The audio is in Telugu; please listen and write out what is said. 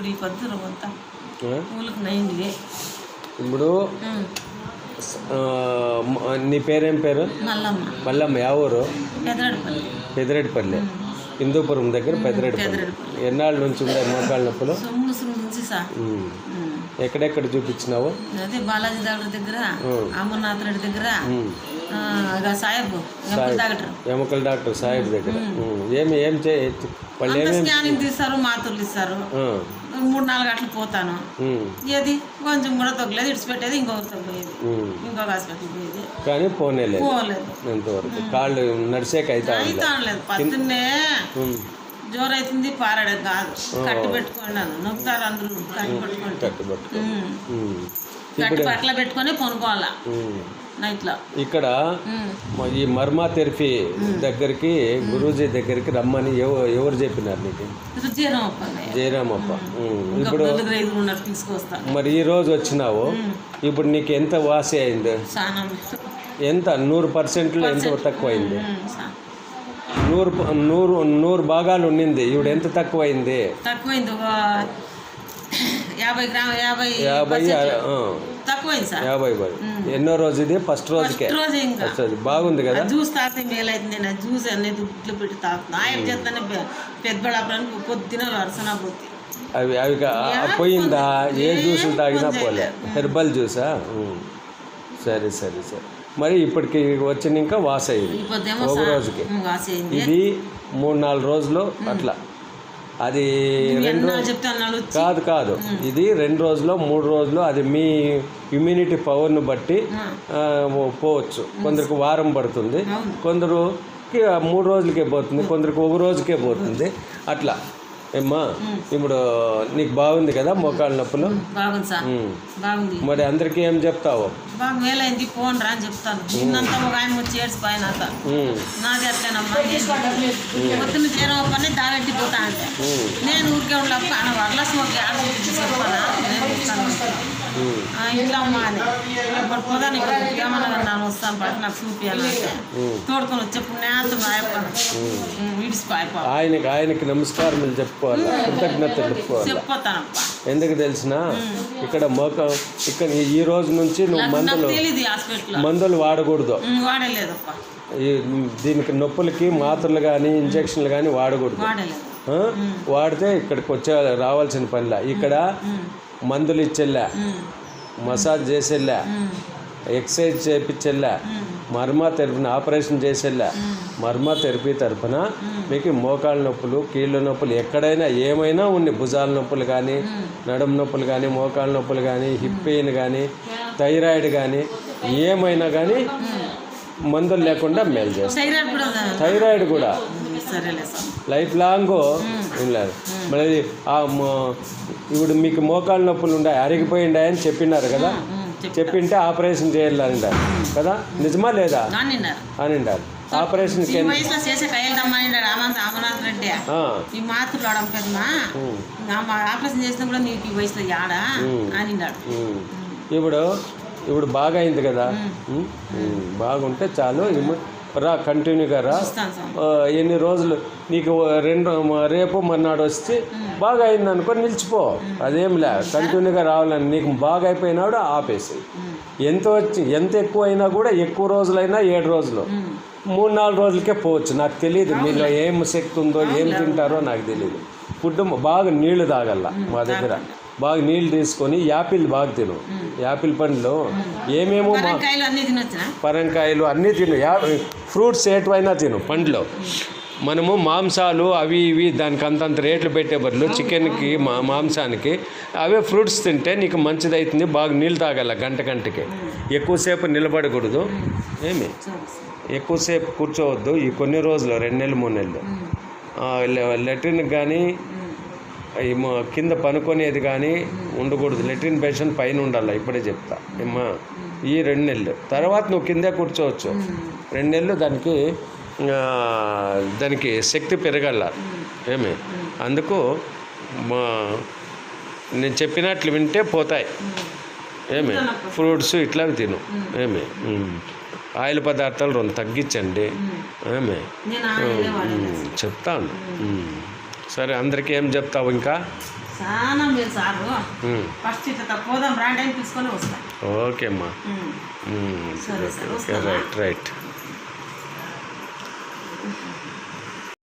ఇప్పుడు ఈ? ఊళ్ళకి నైంది ఇప్పుడు నీ పేరేం పేరు? మల్లమ్మ. మల్లమ్మ యా ఊరు? పెదిరెడ్డిపల్లి హిందూపురం దగ్గర పెదిరెడ్డిపల్లి ఎన్నాళ్ళ నుంచి ఉండే మోకాళ్ళ నొప్పులు. ఎక్కడెక్కడ చూపించినావు? అదే బాలాజీ డాక్టర్ దగ్గర ఉమ్. అమర్నాథ్ రెడ్డి దగ్గర సాహెబ్ ఎముకల డాక్టర్. సాహెబ్ దగ్గర. ఏమి ఏం చే వాళ్ళు స్కానింగ్ తీస్తారు మాత్రలు ఇస్తారు. మూడు నాలుగు గంటలు పోతాను. ఏది? కొంచెం కూడా తగ్గలేదు ఇడిచిపెట్టేది పోయేది. ఉమ్. ఇంకొక హాస్పిటల్ పోయేది. కానీ పోనేలేదు పోలేదు. ఎంతవరకు కాళ్ళు నడిచేక అయితే పొద్దున్నే జోరు అవుతుంది పారాడే కాదు. కట్టి పెట్టుకున్నాను నొక్కుతారు అందరూ. కట్టి. ఉమ్. కట్టి పట్ల పెట్టుకొని కొనుక్కోవాలా. నైట్లో ఇక్కడ ఈ మర్మా థెరపీ దగ్గరికి గురూజీ దగ్గరికి రమ్మని ఎవ- ఎవరు చెప్పినారు నీకు? జయరామప్ప ఇప్పుడు మరి ఈ రోజు వచ్చినావు ఇప్పుడు నీకు ఎంత వాసి అయింది? ఎంత? నూరు పర్సెంట్లో ఎంత తక్కువ అయింది నూరు నూరు నూరు భాగాలు ఉండింది ఇప్పుడు ఎంత తక్కువ అయింది తక్కువైంది ఒక యాభై యాభై తక్కువైంది సార్. యాభై పది. ఎన్నో రోజు ఇది ఫస్ట్ రోజుకే. ఫస్ట్ రోజు ఇంకా. ఫస్ట్ రోజు. బాగుంది కదా? జ్యూస్ తాగితే మేలైతుంది నా జ్యూస్ అనేది గుడ్లు పెట్టి తాగుతున్నా. ఆయన చేస్తానే పెద్దబడాపురానికి పొద్దున వరుసన పోతే. అవి అవి పోయిందా? ఏ జ్యూసులు తాగినా పోలే. హెర్బల్ జ్యూసా. సరే సరే సరే. మరి ఇప్పటికి వచ్చిన ఇంకా వాస పొద్దేమో ఒక రోజుకి. ఇది మూడు నాలుగు రోజులు అట్లా. అది రెండు కాదు కాదు. ఇది రెండు రోజులు మూడు రోజులు అది మీ ఇమ్యూనిటీ పవర్ను బట్టి పోవచ్చు. కొందరికి వారం పడుతుంది. ఆ మూడు రోజులకే పోతుంది. కొందరికి ఒక రోజుకే పోతుంది. అట్లా. ఏమ్మా ఇప్పుడు నీకు బాగుంది కదా మోకాళ్ళ నొప్పులు? బాగుంది సార్. బాగుంది. మరి అందరికీ ఏం చెప్తావు? బాగా మేలైంది ఫోన్ రా అని చెప్తాను. నిన్నంతా ఒక ఆయన వచ్చి ఏడ్చిపోయిన ఉమ్, నాది అట్లేనమ్మా నేను పొద్దున్న చేరవ పని దావెట్టి పోతా అంటే. నేను ఊరికే ఉండలేక ఆయన వర్లస్ ఒక ఆడ చెప్పానా నేను వస్తాను ఉమ్, ఆ, ఇంట్లో అమ్మ అని. మరి వస్తాను పట్టి నాకు చూపించాలంటే తోడుకొని వచ్చి చెప్పు నేత విడిచిపోయిపో ఆయనకి ఆయనకి నమస్కారం చెప్పుకోవాలి. కృతజ్ఞతలు చెప్పుకోవాలి. ఎందుకు తెలిసిన ఇక్కడ మోక ఇక్కడ ఈ- రోజు నుంచి నువ్వు మందులు మందులు వాడకూడదు. వాడలేదప్పా. దీనికి నొప్పులకి మాత్రలు కానీ ఇంజక్షన్లు కానీ వాడకూడదు? వాడితే ఇక్కడికి వచ్చే రావాల్సిన పనిలే. ఇక్కడ మందులు ఇచ్చెళ్ళా మసాజ్ చేసేళ్ళా ఎక్సర్సైజ్ చేపించెళ్ళా మర్మా తెరపున ఆపరేషన్ చేసేళ్ళా మర్మా థెరపీ తరపున మీకు మోకాళ్ళ నొప్పులు కీళ్ళ నొప్పులు ఎక్కడైనా ఏమైనా ఉన్నాయి భుజాల నొప్పులు కానీ నడుము నొప్పులు కానీ మోకాళ్ళ నొప్పులు కానీ హిప్ పెయిన్ కానీ థైరాయిడ్ కానీ ఏమైనా కానీ మందులు లేకుండా మేలు చేస్తాం. థైరాయిడ్ కూడా లైఫ్ లాంగ్ లేదు. మళ్ళీ ఆ మో- ఇప్పుడు మీకు మోకాళ్ళ నొప్పులు ఉన్నాయి అరిగిపోయి ఉన్నాయని చెప్పినారు కదా? చెప్పు చెప్పింటే ఆపరేషన్ చేయాలనిండారు కదా? నిజమా లేదా? అని అంటారు ఆపరేషన్. ఇప్పుడు ఇప్పుడు బాగా అయింది కదా బాగుంటే చాలు రా కంటిన్యూగా రా. ఎన్ని రోజులు? నీకు రెండు రేపు మర్నాడు వచ్చి బాగా అయింది అనుకో నిలిచిపో అదేం లే కంటిన్యూగా రావాలని నీకు బాగా అయిపోయినాడు ఆపేసి ఎంత వచ్చి ఎంత ఎక్కువ అయినా కూడా ఎక్కువ రోజులైనా ఏడు రోజులు. మూడు నాలుగు రోజులకే పోవచ్చు. నాకు తెలియదు మీలో ఏం శక్తి ఉందో ఏం తింటారో నాకు తెలియదు ఫుడ్ బాగా నీళ్ళు తాగల మా దగ్గర. బాగా నీళ్ళు తీసుకొని యాపిల్ బాగా తిను. యాపిల్ పండ్లు ఏమేమో పరంకాయలు అన్నీ తిను. యా ఫ్రూట్స్ ఏటువైనా తిను పండ్లు. మనము మాంసాలు అవి ఇవి దానికి అంతంత రేట్లు పెట్టే బదులు చికెన్కి మా మాంసానికి అవే ఫ్రూట్స్ తింటే నీకు మంచిది అవుతుంది బాగా నీళ్ళు తాగాల గంట గంటకి. ఎక్కువసేపు నిలబడకూడదు. ఏమి? ఎక్కువసేపు కూర్చోవద్దు. ఈ కొన్ని రోజులు రెండు నెలలు మూడు నెలలు. లెట్రిన్కి కానీ కింద పనుకునేది కానీ ఉండకూడదు. లెట్రిన్ పేషెంట్ పైన ఉండాలి ఇప్పుడే చెప్తా. ఏమ్మా ఈ రెండు నెలలు. తర్వాత నువ్వు కిందే కూర్చోవచ్చు. రెండు నెలలు దానికి దానికి శక్తి పెరగాల ఏమి? అందుకు మా నేను చెప్పినట్లు వింటే పోతాయి. ఏమి? ఫ్రూట్స్ ఇట్లా తిను. ఏమి. ఆయిల్ పదార్థాలు రెండు తగ్గించండి. ఏమి? చెప్తాను. సరే అందరికీ ఏం చెప్తావు ఇంకా? చాలా మీరు సారు. ఉమ్.